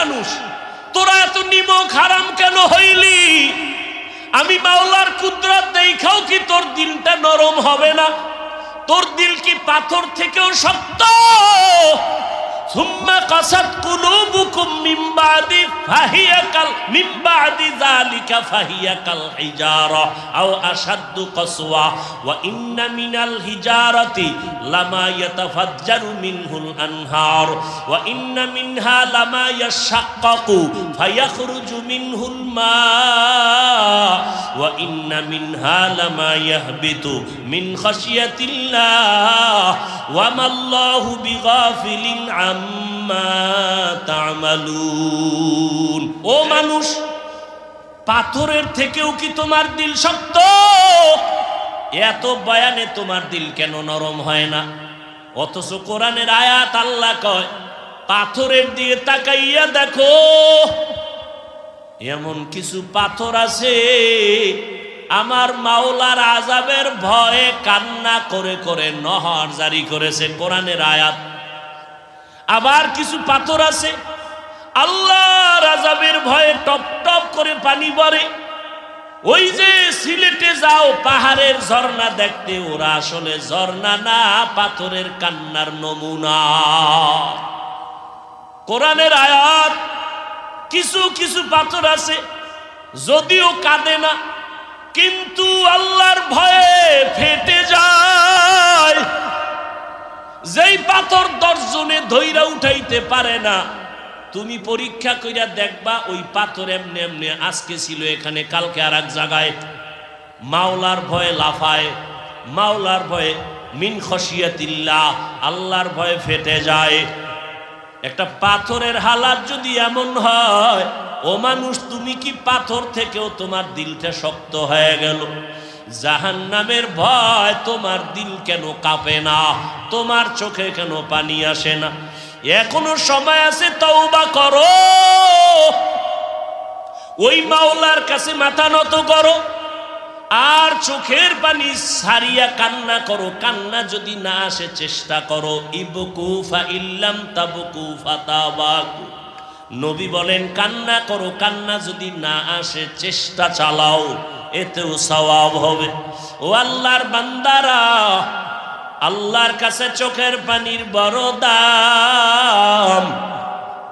মানুষ, তোরা এত নিমক হারাম কেন হইলি? আমি মাওলার কুদরাত দেখাও কি তোর দিলটা নরম হবে না? তোর দিল কি পাথর থেকেও শক্ত? ثم قست قلوبكم من بعد فهي كال من بعد ذلك فهي كالحجارة أو أشد قسوة. وإن من الحجارة لما يتفجر منه الأنهار. وإن منها لما يشقق فيخرج منه الماء. وإن منها لما يهبط من خشية الله. وما الله بغافل عما ও মানুষ, পাথরের থেকেও কি তোমার দিল শক্ত? এত বয়ানে তোমার দিল কেন নরম হয় না? অথচ কোরআনের আয়াত আল্লাহ কয়, পাথরের দিয়ে তাকাইয়া দেখো, এমন কিছু পাথর আছে, আমার মাওলার আজাবের ভয়ে কান্না করে করে নহর জারি করেছে কোরআনের আয়াত। আবার কিছু পাথর আছে। আল্লাহ রাজাবের ভয়ে টপ টপ করে পানি পড়ে ওই যে সিলেটে যাও, পাহাড়ের ঝর্ণা দেখতে, ওরা আসলে ঝর্ণা না, পাথরের কান্নার নমুনা। কোরআনের আয়াত, কিছু কিছু পাথর আছে, যদিও কাঁদে না, কিন্তু আল্লাহর ভয়ে ফেটে যায়। ধৈরা উঠাইতে পারে না। তুমি পরীক্ষা কইরা দেখবা ওই পাথর এমনি এমনি আজকে ছিল, এখানে কালকে আর এক জায়গায়। মাওলার ভয়ে লাফায়, মাওলার ভয়ে মিন খসিয়াতিল্লাহ, আল্লাহর ভয়ে ফেটে যায়। একটা পাথরের হালাত যদি এমন হয়, ও মানুষ, তুমি কি পাথর থেকেও তোমার দিলটা শক্ত হয়ে গেল? জাহান নামের ভয় তোমার দিল কেন কাঁপে না? তোমার চোখে কেন পানি আসে না? এখনও সময় আছে, তওবা করো। ওই মাওলার কাছে মাথা নত করো। আর চোখের পানি সারিয়া কান্না করো। কান্না যদি না আসে, চেষ্টা করো। ইবকুফা ইল্লাম তাবকুফা তাবাকু নবী বলেন, কান্না করো। কান্না যদি না আসে, চেষ্টা চালাও। এতেও সওয়াব হবে। ও আল্লাহর বান্দারা, আল্লাহর কাছে চোখের পানির বড় দাম।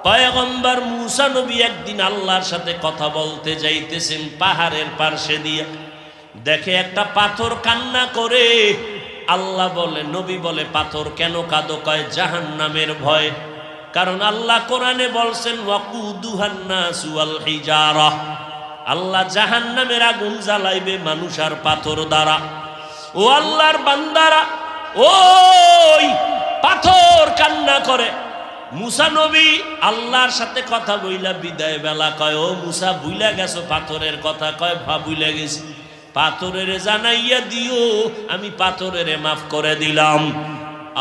পয়গম্বর মুসা নবী একদিন আল্লাহর সাথে কথা বলতে যাইতেছেন পাহাড়ের পার্শ্বে দিয়ে। দেখে একটা পাথর কান্না করে। আল্লাহ বলে, নবী বলে, পাথর কেন কাদো? কয় জাহান নামের ভয়। কারণ আল্লাহ কোরআনে বলছেন ওয়াকুদুহান্না সুয়াল হিজারা। আল্লাহ জাহান নামের আগুন জ্বালাইবে মানুষ আর পাথর দ্বারা। ও আল্লাহর বান্দারা, ওই পাথর কান্না করে। মুসা নবী আল্লাহর সাথে কথা বইলা বিদায় বেলা কয়, ও মুসা, বুইলা গেছো পাথরের কথা? কয়, ভা, বুইলা গেছি। পাথরের জানাইয়া দিও, আমি পাথরের মাফ করে দিলাম।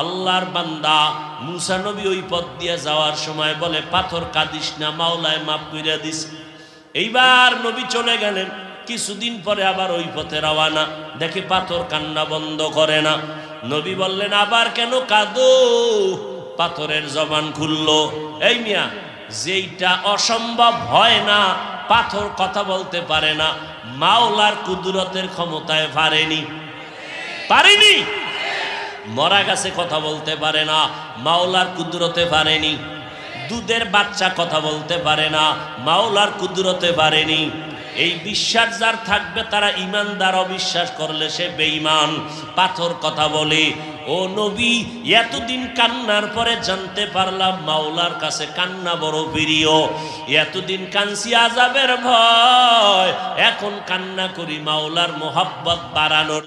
আল্লাহর বান্দা মুসা নবী ওই পথ দিয়ে যাওয়ার সময় বলে, পাথর কাঁদিস না, মাওলায় মাফ কইরা দিস। এইবার নবী চলে গেলেন। কিছুদিন পরে আবার ওই পথে রওয়ানা। দেখে পাথর কান্না বন্ধ করে না। নবী বললেন, আবার কেন কাঁদো? পাথরের জবান খুললো। এই মিয়া, যেইটা অসম্ভব হয় না, পাথর কথা বলতে পারে না। মাওলার কুদরতের ক্ষমতায় পারেনি। পারেনি? মরা গাছে, কথা বলতে পারে না। মাওলার কুদরতে পারেনি। দুধের বাচ্চা কথা বলতে পারে না, মাওলার কুদরতে পারেনি। এই বিশ্বাস যার থাকবে, তারা ইমানদার অবিশ্বাস করলে সে বেঈমান। পাথর কথা বলে, ও নবী, এতদিন কান্নার পরে জানতে পারলাম মাওলার কাছে কান্না বড় প্রিয়। এতদিন কানসি আজাবের ভয়, এখন কান্না করি মাওলার মোহাব্বত বাড়ানোর